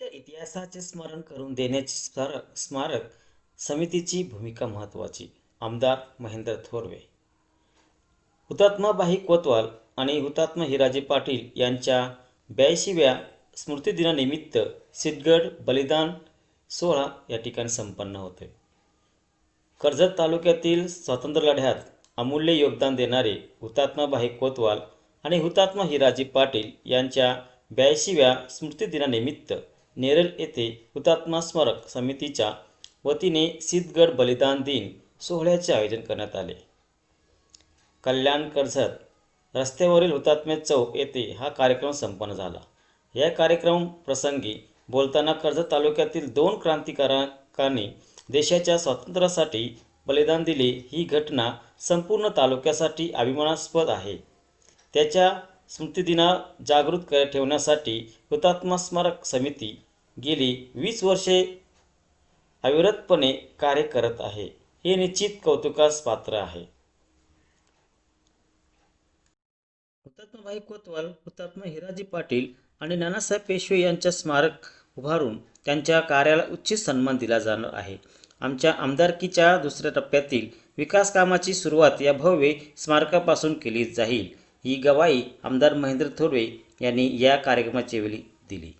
इतिहासाचे स्मरण करून देण्याची स्मारक स्मारक समितीची भूमिका महत्त्वाची. आमदार महेंद्र थोरवे. हुतात्माबाई कोतवाल आणि हुतात्मा हिराजी पाटील यांच्या ब्याऐंशीव्या स्मृतिदिनानिमित्त सिद्धगड बलिदान सोहळा या ठिकाणी संपन्न होते. कर्जत तालुक्यातील स्वातंत्र्य लढ्यात अमूल्य योगदान देणारे हुतात्माबाई कोतवाल आणि हुतात्मा हिराजी पाटील यांच्या ब्याऐंशीव्या स्मृतिदिनानिमित्त नेरल येथे हुतात्मा स्मारक समितीच्या वतीने सिद्धगड बलिदान दिन सोहळ्याचे आयोजन करण्यात आले. कल्याण कर्जत रस्त्यावरील हुतात्मे चौक येथे हा कार्यक्रम संपन्न झाला. या कार्यक्रम प्रसंगी बोलताना कर्जत तालुक्यातील दोन क्रांतिकारकांनी देशाच्या स्वातंत्र्यासाठी बलिदान दिले ही घटना संपूर्ण तालुक्यासाठी अभिमानास्पद आहे. त्याच्या स्मृतिदिना जागृत क ठेवण्यासाठी हुतात्मा स्मारक समिती गेली वीस वर्षे अविरतपणे कार्य करत आहे. हे निश्चित कौतुकास पात्र आहे. हुतात्माबाई कोतवाल हुतात्मा हिराजी पाटील आणि नानासाहेब पेशवे यांच्या स्मारक उभारून त्यांच्या कार्याला उचित सन्मान दिला जाणार आहे. आमच्या आमदारकीच्या दुसऱ्या टप्प्यातील विकास कामाची सुरुवात या भव्य स्मारकापासून केली जाईल ही गवाही आमदार महेंद्र थोरवे यांनी या कार्यक्रमाच्या वेळी दिली.